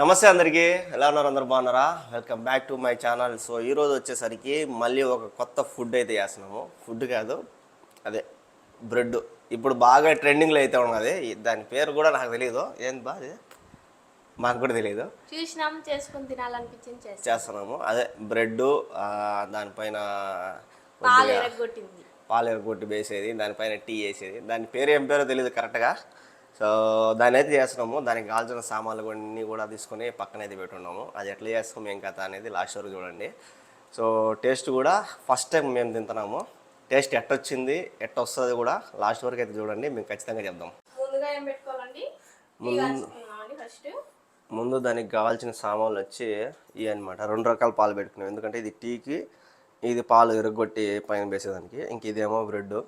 నమస్తే అందరికీ. ఎలా ఉన్నారు? అందరు బాగున్నారా? Welcome back to my channel so ఈరోజు వచ్చేసరికి మళ్ళీ ఒక కొత్త ఫుడ్ అయితే చేస్తున్నాము. ఫుడ్ కాదు అదే బ్రెడ్ ఇప్పుడు బాగా ట్రెండింగ్లో అయితే ఉన్నది. దాని పేరు కూడా నాకు తెలియదు ఏంది బా అది? మాకు కూడా తెలియదు చూసినాం చేసుకుని తినాలనిపించింది చేస్తాం చేస్తున్నాము. అదే బ్రెడ్ దానిపైన పాలు ఎరగొట్టి వేసేది దానిపైన టీ వేసేది. దాని పేరు ఏం పేరో తెలియదు కరెక్ట్గా సో దాన్ని అయితే చేస్తున్నాము. దానికి కావాల్సిన సామాన్లు అన్నీ కూడా తీసుకొని పక్కన అయితే పెట్టున్నాము. అది ఎట్లా చేస్తాం ఏం కథ అనేది లాస్ట్ వరకు చూడండి. సో టేస్ట్ కూడా ఫస్ట్ టైం మేము తింటున్నాము. టేస్ట్ ఎట్టొచ్చింది ఎట్ట వస్తుంది కూడా లాస్ట్ వరకు అయితే చూడండి. మేము ఖచ్చితంగా చెప్దాం. ముందు దానికి కావాల్సిన సామాన్లు వచ్చి ఇవి అనమాట రెండు రకాల పాలు పెట్టుకున్నాం. ఎందుకంటే ఇది టీకి ఇది పాలు ఎరగొట్టి పైన వేసేదానికి. ఇంక ఇదేమో బ్రెడ్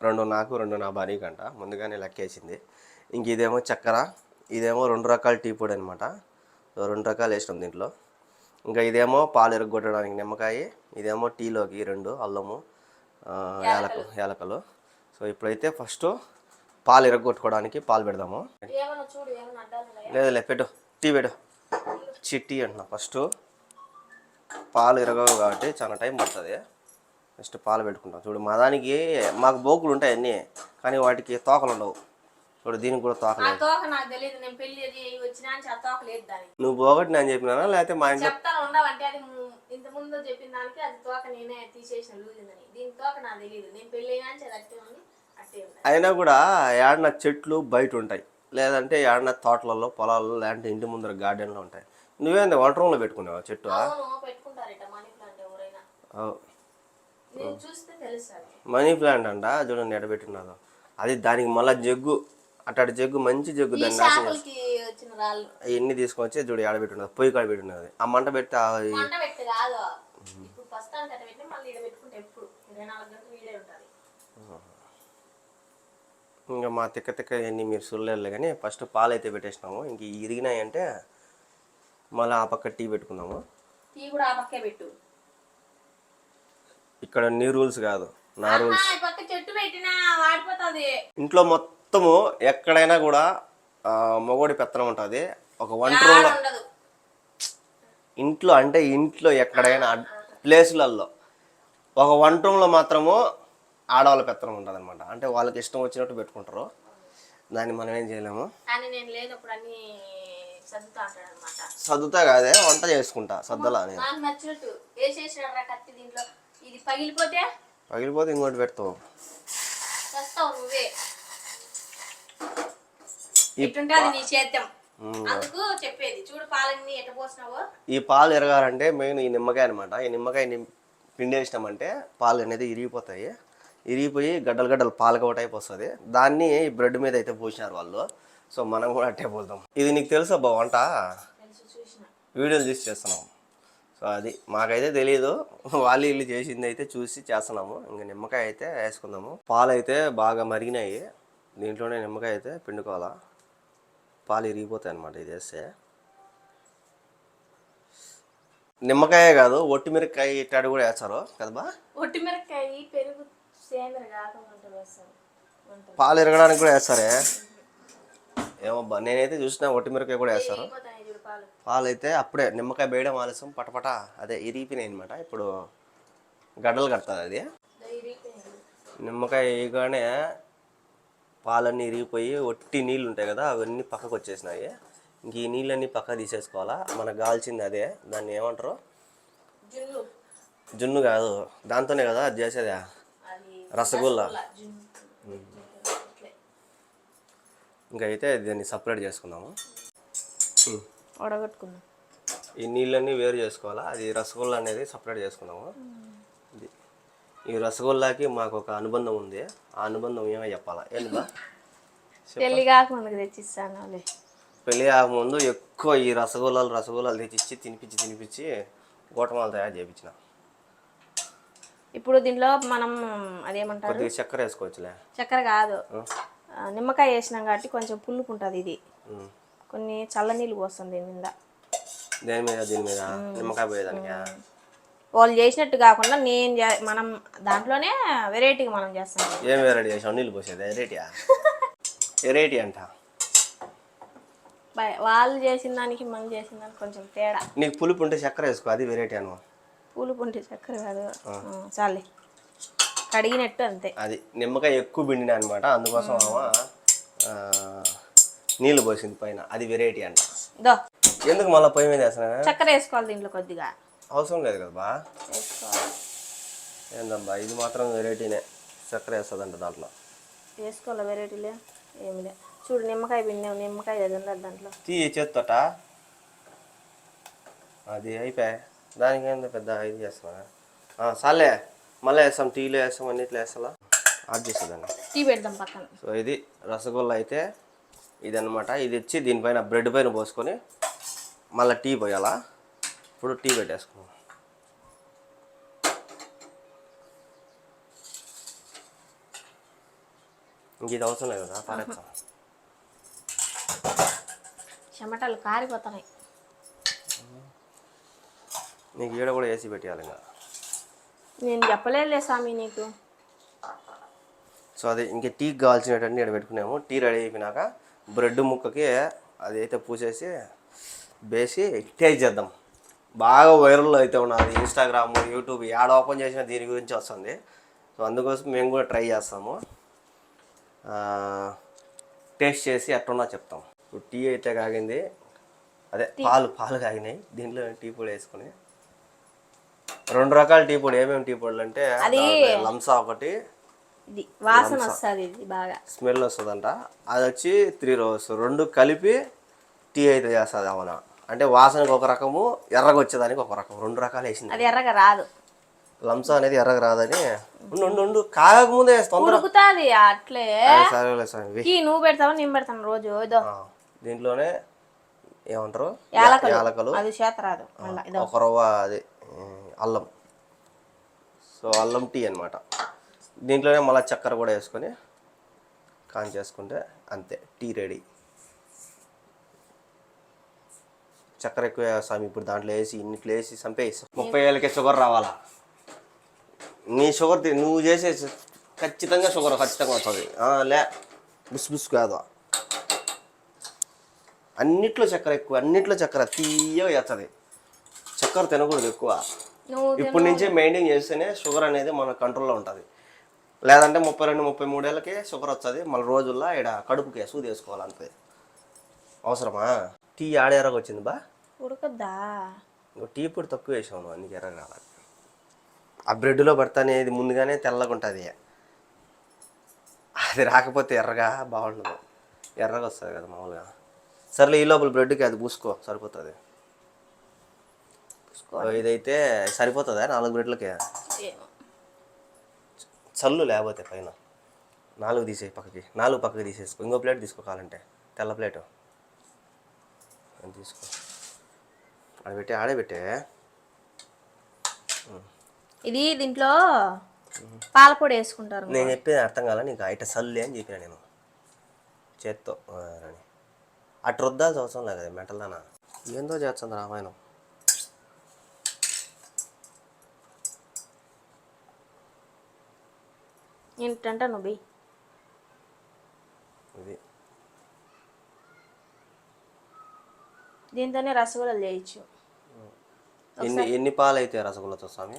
రెండు నాకు రెండు నా భార్యకి అంట ముందుగానే లెక్కేసింది. ఇంక ఇదేమో చక్కెర ఇదేమో రెండు రకాల టీ పొడి అనమాట సో రెండు రకాలు వేసినాం దీంట్లో. ఇంకా ఇదేమో పాలు ఎరగొట్టడానికి నిమ్మకాయ ఇదేమో టీలోకి రెండు అల్లము యాలకు యాలకలు సో ఇప్పుడైతే ఫస్ట్ పాలు ఎరగొట్టుకోవడానికి పాలు పెడదాము. లేదులే పెట్టు. టీ పెట్టు. చిట్టి అంటున్నా. ఫస్ట్ పాలు ఇరగవు కాబట్టి చాలా టైం పడుతుంది. ఫస్ట్ పాలు పెట్టుకుంటాం. చూడు మా దానికి మాకు బోకులు ఉంటాయి అన్నీ కానీ వాటికి తోకలు ఉండవు. చూడు దీనికి కూడా తోక ఆ లేదు. తోక నాకు తెలియదు నేను పెళ్ళి అది వచ్చినా అని ఆ తోక లేదు దానికి. నువ్వు పోగొట్టి నేను చెప్పినానా లేకపోతే మా ఇంట్లో చెప్తాను ఉండవంటే అది ము- ఇంత ముందు చెప్పిన దానికి అది తోక నేనే తీసేసిన లూజిందని. దీని తోక నాకు తెలియదు. నేను పెళ్ళి అయినా అని అది అట్టే ఉంది అట్టే ఉంది అయినా కూడా ఏడన చెట్లు బయట ఉంటాయి. లేదంటే ఏడన తోటలలో పొలాల్లో లేదంటే ఇంటి ముందర గార్డెన్లో ఉంటాయి. నువ్వేంది వంట రూమ్లో పెట్టుకున్నావా చెట్టు? అవును పెట్టుకుంటారట మనీ ప్లాంట్ ఎవరైనా. నేను చూస్తే తెలుస్తుంది. మనీ ప్లాంట్ అంట చూడండి ఎడబెట్టున్నదో అది దానికి మళ్ళీ జగ్గు. అట్లాంటి జగ్గు మంచి జగ్గు దాన్ని నాశనం చేపలకి వచ్చిన రాళ్ళు. అవన్నీ తీసుకొచ్చి చూడు ఆడబెట్టున్నది పొయ్యి కాడ పెట్టున్నది. ఆ మంట పెట్టి ఆ ఈ- మంట పెట్టి కాదు. ఇప్పుడు ప్రస్తుతానికి అట్ట పెట్టి మళ్ళీ ఇక్కడ పెట్టుకుంటే ఎప్పుడు? ఇరవై నాలుగు గంటలు వీడే ఉంటుంది. ఇంకా మా తిక్క తిక్క అన్నీ మీరు చూడలేదు కానీ ఫస్ట్ పాలు అయితే పెట్టేసినాము. ఇంక ఇవి ఇరిగినాయి అంటే మళ్ళీ ఆ పక్క టీ పెట్టుకున్నాము టీ కూడా ఆ పక్కే పెట్టు. ఇక్కడ నీ రూల్స్ కాదు నా రూల్స్. ఆ, ఈ పక్క చెట్టు పెట్టినా వాడిపోతుంది. ఇంట్లో మొత్తము ఎక్కడైనా కూడా మగోడి పెత్తనం ఉంటుంది. ఒక వంట రూమ్లో ఉండదు. ఇంట్లో అంటే ఇంట్లో ఎక్కడైనా ప్లేసులలో ఒక వంట రూమ్లో మాత్రము ఆడవాళ్ళ పెత్తనం ఉంటుంది అనమాట అంటే వాళ్ళకి ఇష్టం వచ్చినట్టు పెట్టుకుంటారు. దాన్ని మనం ఏం చేయలేము. సర్దుతా కాదే వంట చేసుకుంటా సర్దలా నేను. పగిలిపోతే? ఇంకోటి పెడతావు. చేస్తావు నువ్వే ఇటుంటే అది నీ చేద్దాం అందుకు చెప్పేది చూడు పాలన్నీ ఎట్ట పోసినావో. ఈ పాలు ఎరగాలంటే మెయిన్ ఈ నిమ్మకాయ అనమాట ఈ నిమ్మకాయ నిమ్ పిండేసినామంటే పాలు అనేది ఇరిగిపోతాయి. ఇరిగిపోయి గడ్డలు గడ్డలు పాలక టైప్ వస్తుంది దాన్ని ఈ బ్రెడ్ మీద అయితే పోసినారు వాళ్ళు. సో మనం కూడా అట్టే పోతాం ఇది నీకు తెలుసా బా వంట? వీడియోలు చూసి చేస్తున్నాం. సో అది మాకైతే తెలియదు వాళ్ళు వీళ్ళు చేసింది అయితే చూసి చేస్తున్నాము. ఇంకా నిమ్మకాయ అయితే వేసుకుందాము. పాలు అయితే బాగా మరిగినాయి. దీంట్లోనే నిమ్మకాయ అయితే పిండుకోవాలా? పాలు ఇరిగిపోతాయి అనమాట ఇది వేస్తే. నిమ్మకాయే కాదు ఒట్టిమిరకాయ ఇట్టాడు కూడా వేస్తారు కదా ఒట్టి పెరుగు పాలు ఇరగడానికి కూడా వేస్తారే? ఏమో బా నేనైతే చూసిన ఒట్టిమిరకాయ కూడా వేస్తారు. పాలు. అయితే అప్పుడే నిమ్మకాయ వేయడం ఆలస్యం పటపట అదే ఇరిగిపోయినాయి అనమాట ఇప్పుడు గడ్డలు కడుతుంది అది. నిమ్మకాయ వేయగానే పాలన్నీ ఇరిగిపోయి ఒట్టి నీళ్ళు ఉంటాయి కదా అవన్నీ పక్కకు వచ్చేసినాయి. ఇంక ఈ నీళ్ళన్నీ పక్క తీసేసుకోవాలా? మనకు కావాల్సింది అదే. దాన్ని ఏమంటారు? జున్ను. జున్ను కాదు. దాంతోనే కదా అది చేసేదా? అది రసగుల్లా. జున్ను. ఇట్లే. ఇంకా అయితే దీన్ని సపరేట్ చేసుకుందాము. ఈ నీళ్ళన్నీ వేరు చేసుకోవాలా? అది రసగుల్లా అనేది సపరేట్ చేసుకుందాము. ఈ రసగుల్లాకి మాకు ఒక అనుబంధం ఉంది. ఆ అనుబంధం ఏమో చెప్పాలా? ఏంటి పెళ్ళి కాకముందుకు తెచ్చిస్తాను వాళ్ళే పెళ్ళి ముందు ఎక్కువ ఈ రసగుల్లాలు రసగుల్లాలు తెచ్చిచ్చి తినిపించి తినిపించి గోటమాలు తయారు చేయించిన ఇప్పుడు దీంట్లో మనం అదేమంటారు? కొద్దిగా చక్కెర వేసుకోవచ్చులే. చక్కెర కాదు. నిమ్మకాయ వేసినాం కాబట్టి కొంచెం పులుపు ఉంటుంది ఇది. కొన్ని చల్లనీళ్ళు పోస్తుంది దీని మీద. దేని మీద? దీని మీద? నిమ్మకాయ పోయేదానికి? వాళ్ళు చేసినట్టు కాకుండా నేను మనం దాంట్లోనే వెరైటీగా మనం చేస్తాం. ఏం వెరైటీ చేసావు? నీళ్ళు పోసేది ఎరేటియా ఎరేటి అంట. వాళ్ళు చేసిన దానికి మనం చేసిన దానికి కొంచెం తేడా. నీకు పులుపు ఉంటే చక్కెర వేసుకో అది వెరైటీ అను పూలు పుంటి చక్కెర కాదు. చాలే. కడిగినట్టు అంతే. అది నిమ్మకాయ ఎక్కువ పిండిన అనమాట అందుకోసం నీళ్ళు పోసింది పైన. అది వెరైటీ అంట. దో. ఎందుకు మళ్ళీ పొయ్యి మీద వేస్తున్నా చక్కెర వేసుకోవాలి దీంట్లో కొద్దిగా. అవసరం లేదు కదా బా ఏందబ్బా ఇది మాత్రం వెరైటీనే. చక్కెర వేస్తుందంట దాంట్లో. వేసుకోవాలి వెరైటీలే? ఏమిలే. చూడు నిమ్మకాయ పిండి నిమ్మకాయ ఉండదు దాంట్లో? తీ చేత్తోట? అది అయిపోయా. దానికి ఏందో పెద్ద ఇది చేస్తున్నా సాలే మళ్ళీ వేస్తాం టీలో వేస్తాం అన్నిట్లో వేస్తా ఆడ్ చేసేదాన్ని టీ పెడదాం పక్కన. సో ఇది రసగుల్లా అయితే ఇది అనమాట ఇది వచ్చి దీనిపైన బ్రెడ్ పైన పోసుకొని మళ్ళీ టీ పోయాలా? ఇప్పుడు టీ పెట్టేసుకున్నాం ఇంక ఇది అవసరం లేదు కదా పారేస్తాం చెమటలు కారిపోతున్నాయి. నీకు ఈడ కూడా ఏసీ పెట్టేయాలి ఇంకా. నేను చెప్పలేదులే స్వామి నీకు. సో అది ఇంక టీకి కావాల్సినవన్నీ ఇక్కడ పెట్టుకున్నాము. టీ రెడీ అయిపోయినాక బ్రెడ్ ముక్కకి అది అయితే పూసేసి వేసి టేస్ట్ చేద్దాం. బాగా వైరల్లో అయితే ఉన్నది. ఇన్స్టాగ్రామ్ యూట్యూబ్ యాడ ఓపెన్ చేసినా దీని గురించి వస్తుంది. సో అందుకోసం మేము కూడా ట్రై చేస్తాము. టేస్ట్ చేసి ఎట్టున్నా చెప్తాం. ఇప్పుడు టీ అయితే కాగింది. అదే పాలు పాలు కాగినాయి. దీంట్లో టీ పొడి వేసుకొని. రెండు రకాల టీ పొడి. ఏమేమి టీ పొడులు అంటే లంసా ఒకటి. వాసన వస్తుంది ఇది బాగా. స్మెల్ వస్తుందంట. అది వచ్చి త్రీ రోస్. రెండు కలిపి టీ అయితే చేస్తుంది అవునా. అంటే వాసనకి ఒక రకము ఎర్రగా వచ్చేదానికి ఒక రకం రెండు రకాలు వేసింది. అది ఎర్రగా రాదు. లంసా అనేది ఎర్రగా రాదని. ఉండు ఉండు ఉండు. కాగకముందే తొందర ఉడుకుతుంది అట్లే. సరేలే నువ్వు పెడతావా నేను పెడతాను రోజు ఇదో. దీంట్లోనే ఏమంటారు? యాలకలు. అది చేత రాదు. ఒక రవ్వ అది అల్లం. సో అల్లం టీ అన్నమాట. దీంట్లోనే మళ్ళీ చక్కెర కూడా వేసుకొని కాన్ చేసుకుంటే అంతే. Tea ready. చక్కెర ఎక్కువ వేస్తాం ఇప్పుడు దాంట్లో వేసి ఇన్నిట్లో వేసి చంపేసి. ముప్పై ఏళ్ళకే షుగర్ రావాలా? నీ షుగర్ తి- నువ్వు చేసే ఖచ్చితంగా షుగర్ ఖచ్చితంగా వస్తుంది. ఆ, లే. బుస్ బుస్ కాదు. అన్నిట్లో చక్కెర ఎక్కువ అన్నిట్లో చక్కెర తీయగా వేస్తుంది. చక్కెర తినకూడదు ఎక్కువ. ఇప్పటి నుంచే మెయింటైన్ చేస్తేనే షుగర్ అనేది మన కంట్రోల్లో ఉంటుంది. లేదంటే ముప్పై రెండు ముప్పై మూడేళ్ళకి షుగర్ వస్తుంది. మళ్ళీ రోజుల్లో ఇక్కడ కడుపుకి సూది వేసుకోవాలి అంతే అవసరమా? టీ ఆడేరకు వచ్చింది బా. ఉడకద్దా? టీ పొడి తక్కువ వేసావు నువ్వు అందుకు ఎర్రగా రావాలి. ఆ బ్రెడ్లో పడతానే ఇది ముందుగానే తెల్లగా ఉంటుంది అది రాకపోతే ఎర్రగా బాగుండదు. ఎర్రగా వస్తుంది కదా మామూలుగా. సర్లే ఈ లోపల బ్రెడ్కి అది పూసుకో సరిపోతుంది. ఇదైతే సరిపోతుందా నాలుగు బ్రెడ్లకి? చల్లు లేకపోతే పైన. నాలుగు తీసేయి పక్కకి నాలుగు పక్కకి తీసేసుకో. ఇంకో ప్లేట్ తీసుకో కావాలంటే. తెల్ల ప్లేటు. తీసుకో. అది పెట్టి ఆడే పెట్టే. ఇది దీంట్లో పాలపొడి వేసుకుంటారు నేను చెప్పేది అర్థం కాల? నీకు అయిట సల్లు అని చెప్పిన నేను. చేత్తో అని అటు రుద్దాల్సిన అవసరం లేదు కదా మెంటల్దానా ఏందో చేస్తుంది రామాయణం. ఏంటంట నువ్వు ఇది. దీంతోనే రసగుల్లలు చేయొచ్చు ఎన్ని ఎన్ని పాలు అయితే రసగుల్లతో స్వామి?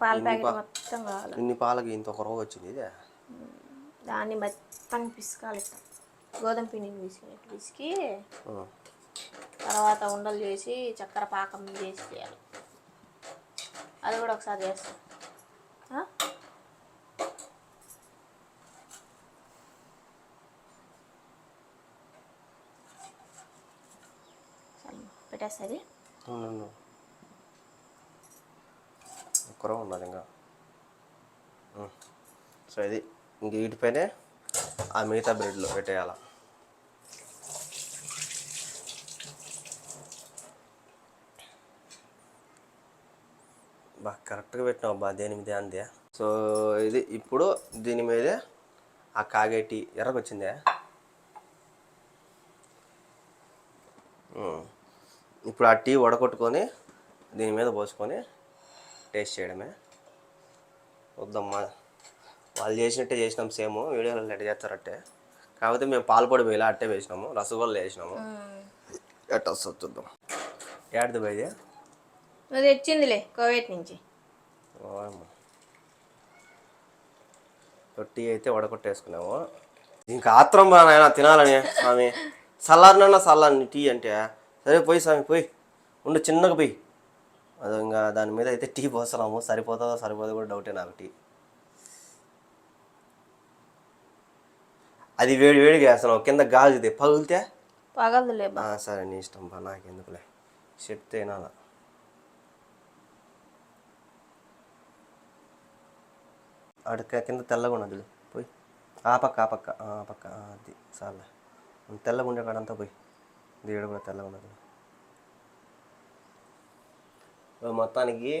పాల ప్యాకెట్ మొత్తం కావాలి. ఇన్ని పాలకి ఇంత ఒక రవ్వ వచ్చింది ఇదే? దాన్ని మొత్తం పిసకాలి. గోధుమ పిండిని పిసికినట్టు పిసికి. తర్వాత ఉండలు చేసి చక్కెర పాకం చేసి చేయాలి. అది కూడా ఒకసారి చేస్తాం ఆ? సరే, పెట్టేస్తుంది. ఉండు. ఉన్నది ఇంకా. సో ఇది ఇంక వీటిపైనే ఆ మిగతా బ్రెడ్లో పెట్టేయాల. బా కరెక్ట్గా పెట్టినావు బా దేని మీద అందే? సో ఇది ఇప్పుడు దీని మీదే ఆ కాగేటి ఎర్రకొచ్చిందే ఇప్పుడు ఆ టీ వడకొట్టుకొని దీని మీద పోసుకొని టేస్ట్ చేయడమే. వద్దమ్మా. వాళ్ళు చేసినట్టే చేసినాం సేమ్. వీడియోలో ఎట్ట చేస్తారంటే కాకపోతే మేము పాలపొడి వేలా అట్టే వేసినాము. రసగుల్లా వేసినాము. ఎట్ట వస్తుంది చూద్దాం. ఏడది పోయి నువ్వు తెచ్చిందిలే కోవేట్ నుంచి. రొట్టి అయితే వడకొట్టేసుకున్నాము ఇంకా ఆత్రం బా నాయన తినాలని స్వామి. చల్లారినన్నా చల్లారని టీ అంటే సరే పోయి స్వామి పోయి. ఉండు చిన్నగా పోయి. అది ఇంకా దాని మీద అయితే టీ పోస్తున్నాము. సరిపోతుందో సరిపోదో కూడా డౌటే నాకు టీ. అది వేడి వేడిగా వేస్తున్నావు. కింద గాజుది పగిలితే? పగలదులే సరే నీ ఇష్టం బా. నాకెందుకులే. చెప్తే వినాలా అడక కింద తెల్లగా ఉన్నది పోయి. ఆ పక్క ఆ పక్క ఆ పక్క అది. చాలే. తెల్లగా ఉండే కాడంతా పోయి. దీడ కూడా తెల్లగా ఉన్నది. మొత్తానికి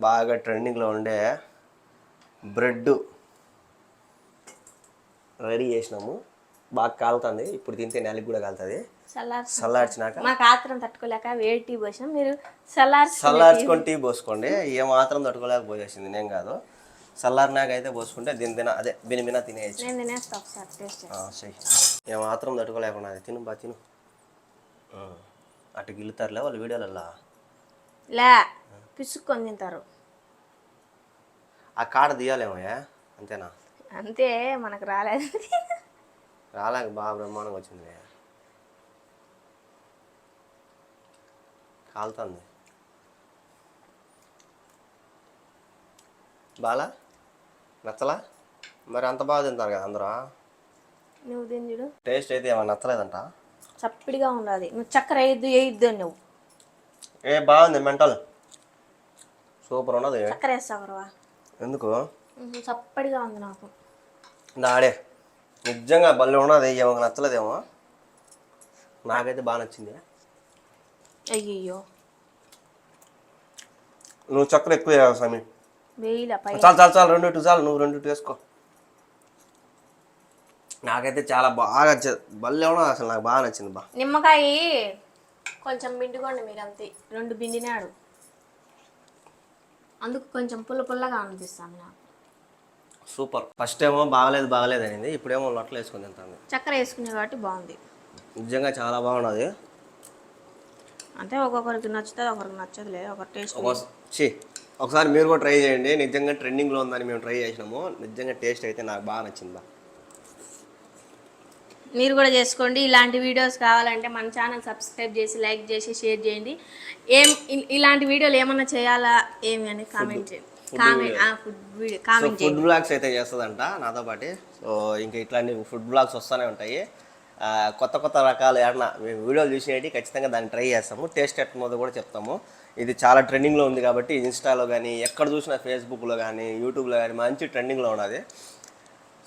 బాగా ట్రెండింగ్లో ఉండే బ్రెడ్ రెడీ చేసినాము. బాగా కాలుతుంది. ఇప్పుడు తింటే నెలకి కూడా కాలుతుంది. చల్లార్చినాక మాకు ఆత్రం తట్టుకోలేక వేడి టీ పోసాం మీరు చల్లార్చుకొని టీ పోసుకోండి. ఏ మాత్రం తట్టుకోలేక పోసేసింది. నేను కాదు. చల్లారినాక అయితే పోసుకుంటే దీని తిన అదే బిని బిన తినేయచ్చు. నేను తినేస్తా ఒకసారి టేస్ట్ చేస్తా. ఆ, చెయ్యి. ఏ మాత్రం తట్టుకోలేకుండా తిను బా తిను. అటు గిల్లుతారులే వాళ్ళు వీడియోలల్లా? లే పిసుక్కొని తింటారు. ఆ కాడ తీయాలేమయ్యా? అంతేనా? అంతే మనకు రాలేదు. రాలేక బాగా బ్రహ్మాండంగా వచ్చింది కాలుతుంది. బాలా? నచ్చలా? మరి అంత బాగా తింటారు కదా అందరూ? నువ్వు తింజుడు టేస్ట్ అయితే ఏమైనా నచ్చలేదంట? చప్పిడిగా ఉండాలి. నువ్వు చక్కెర వేయద్దు వేయద్దు నువ్వు ఏ బాగుంది మెంటల్. సూపర్ ఉన్నది. చక్కెర వేస్తావరవా ఎందుకు? చప్పడిగా ఉంది నాకు. నాడే నిజంగా భలే ఉన్నది. ఏమో నచ్చలేదేమో. నాకైతే బాగా నచ్చింది. అయ్యయ్యో. నువ్వు చక్కెర ఎక్కువ వేయాలి స్వామి వేయిల చాలు చాలు చాలు రెండు చాలు. నువ్వు రెండు ఇటు వేసుకో. నాకైతే చాలా బాగా నచ్చింది. ఉన్నది అసలు నాకు బాగా నచ్చింది బా. నిమ్మకాయ కొంచెం పిండుకోండి మీరు అంతే. రెండు పిండినాడు. అందుకు కొంచెం పుల్ల పుల్లగా అనిపిస్తాను నాకు. సూపర్. ఫస్ట్ ఏమో బాగలేదు బాగలేదు అయింది ఇప్పుడేమో లొట్టలు వేసుకొని తింటుంది. చక్కెర వేసుకునే కాబట్టి బాగుంది. నిజంగా చాలా బాగున్నది అంటే ఒక్కొక్కరికి నచ్చుతుంది ఒకరికి నచ్చదులే. ఒక టేస్ట్ ఛీ, ఒకసారి మీరు కూడా ట్రై చేయండి. నిజంగా ట్రెండింగ్లో ఉందని మేము ట్రై చేసినాము. నిజంగా టేస్ట్ అయితే నాకు బాగా నచ్చింది బా. మీరు కూడా చేసుకోండి. ఇలాంటి వీడియోస్ కావాలంటే మన ఛానల్ సబ్స్క్రైబ్ చేసి లైక్ చేసి షేర్ చేయండి. ఏం ఇలాంటి వీడియోలు ఏమన్నా చేయాలా? ఏమి అని కామెంట్ చేయండి కామెంట్ ఫుడ్ బ్లాగ్స్ అయితే చేస్తుందంట నాతో పాటు. సో ఇంకా ఇట్లాంటి ఫుడ్ బ్లాగ్స్ వస్తూనే ఉంటాయి. కొత్త కొత్త రకాలు ఏమన్నా మేము వీడియోలు చూసేటి ఖచ్చితంగా దాన్ని ట్రై చేస్తాము. టేస్ట్ ఎట్లున్నదో కూడా చెప్తాము. ఇది చాలా ట్రెండింగ్లో ఉంది కాబట్టి ఇన్స్టాలో కానీ ఎక్కడ చూసినా ఫేస్బుక్లో కానీ యూట్యూబ్లో కానీ మంచి ట్రెండింగ్లో ఉన్నది.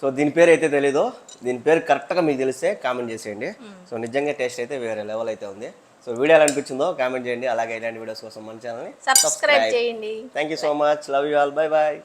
సో దీని పేరు అయితే తెలీదు. దీని పేరు కరెక్ట్గా మీకు తెలిస్తే కామెంట్ చేసేయండి. సో నిజంగా టేస్ట్ అయితే వేరే లెవెల్ అయితే ఉంది. సో వీడియో ఎలా అనిపించిందో కామెంట్ చేయండి. అలాగే ఇలాంటి వీడియోస్ కోసం మన ఛానల్ని సబ్స్క్రైబ్ చేయండి. Thank you so much love you all bye bye